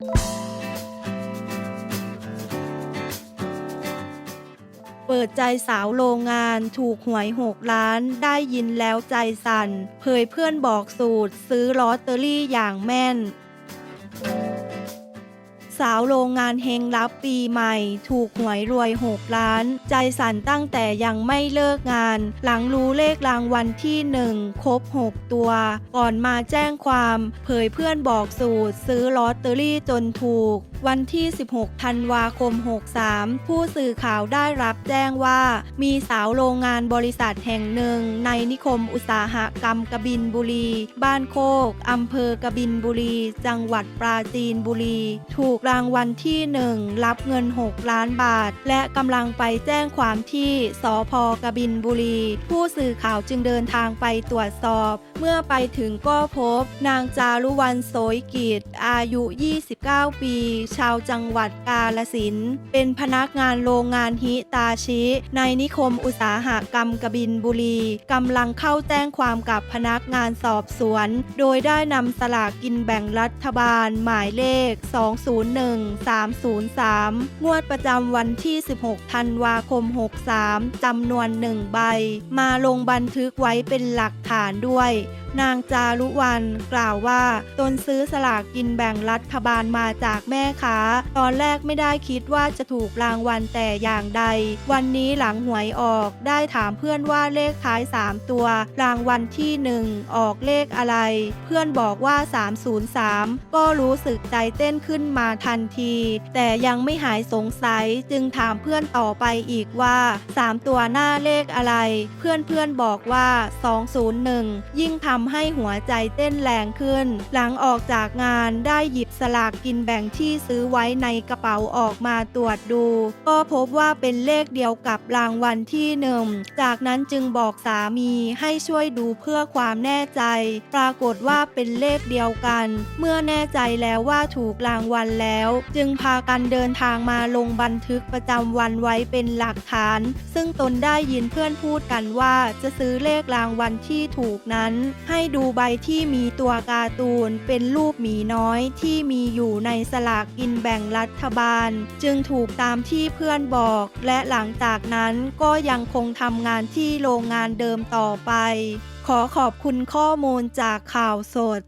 เปิดใจสาวโรงงานถูกหวยหกล้านได้ยินแล้วใจสั่นเผยเพื่อนบอกสูตร ซื้อลอตเตอรี่อย่างแม่น สาวโรงงานเฮงรับปีใหม่ ถูกหวยรวย 6 ล้าน ใจสั่นตั้งแต่ยังไม่เลิกงาน หลังรู้เลขรางวัลที่หนึ่งครบ 6 ตัว ก่อนมาแจ้งความ เผยเพื่อนบอกสูตร ซื้อลอตเตอรี่จนถูก วันที่ 16 ธันวาคม 63 ผู้สื่อข่าวได้รับแจ้งว่า มีสาวโรงงานบริษัทแห่งหนึ่ง ในนิคมอุตสาหกรรมกบินบุรี บ้านโคก อำเภอกบินบุรี จังหวัดปราจีนบุรี ถูกรางวัลที่หนึ่งรับเงิน 6 ล้านบาท และกำลังไปแจ้งความที่สพกบินบุรี ผู้สื่อข่าวจึงเดินทางไปตรวจสอบ เมื่อไปถึงก็พบ นางจารุวรรณโสยกิจอายุ 29 ปีชาวจังหวัดกาลสินเป็นพนักงานโรงงานฮิตาชิ ในนิคมอุตสาหกรรมกบินบุรีกำลังเข้าแจ้งความกับพนักงานสอบสวน โดยได้นำสลากกินแบ่งรัฐบาลหมายเลข 201303 งวดประจำวันที่ 16 ธันวาคม 63จำนวนหนึ่งใบ มาลงบันทึกไว้เป็นหลักฐานด้วย นางจารุวรรณกล่าวว่าตนซื้อสลากกินแบ่งรัฐบาลมาจากแม่ค้า ตอนแรกไม่ได้คิดว่าจะถูกรางวัลแต่อย่างใด วันนี้หลังหวยออกได้ถามเพื่อนว่าเลขท้าย 3 ตัว รางวัลที่หนึ่งออกเลขอะไร เพื่อนบอกว่า 303 ก็รู้สึกใจเต้นขึ้นมาทันที แต่ยังไม่หายสงสัยจึงถามเพื่อนต่อไปอีกว่า 3 ตัวหน้าเลขอะไร เพื่อนเพื่อนบอกว่า 201 ยิ่งทำำให้หัวใจเต้นแรงขึ้น หลังออกจากงานได้หยิบสลากกินแบ่งที่ซื้อไว้ในกระเป๋าออกมาตรวจดู ก็พบว่าเป็นเลขเดียวกับรางวัลที่หนึ่งจากนั้นจึงบอกสามีให้ช่วยดูเพื่อความแน่ใจ ปรากฏว่าเป็นเลขเดียวกัน เมื่อแน่ใจแล้วว่าถูกรางวัลแล้ว จึงพากันเดินทางมาลงบันทึกประจำวันไว้เป็นหลักฐาน ซึ่งตนได้ยินเพื่อนพูดกันว่าจะซื้อเลขรางวัลที่ถูกนั้นให้ดูใบที่มีตัวการ์ตูนเป็นรูปหมีน้อยที่มีอยู่ในสลากกินแบ่งรัฐบาล จึงถูกตามที่เพื่อนบอก และหลังจากนั้นก็ยังคงทำงานที่โรงงานเดิมต่อไป ขอขอบคุณข้อมูลจากข่าวสด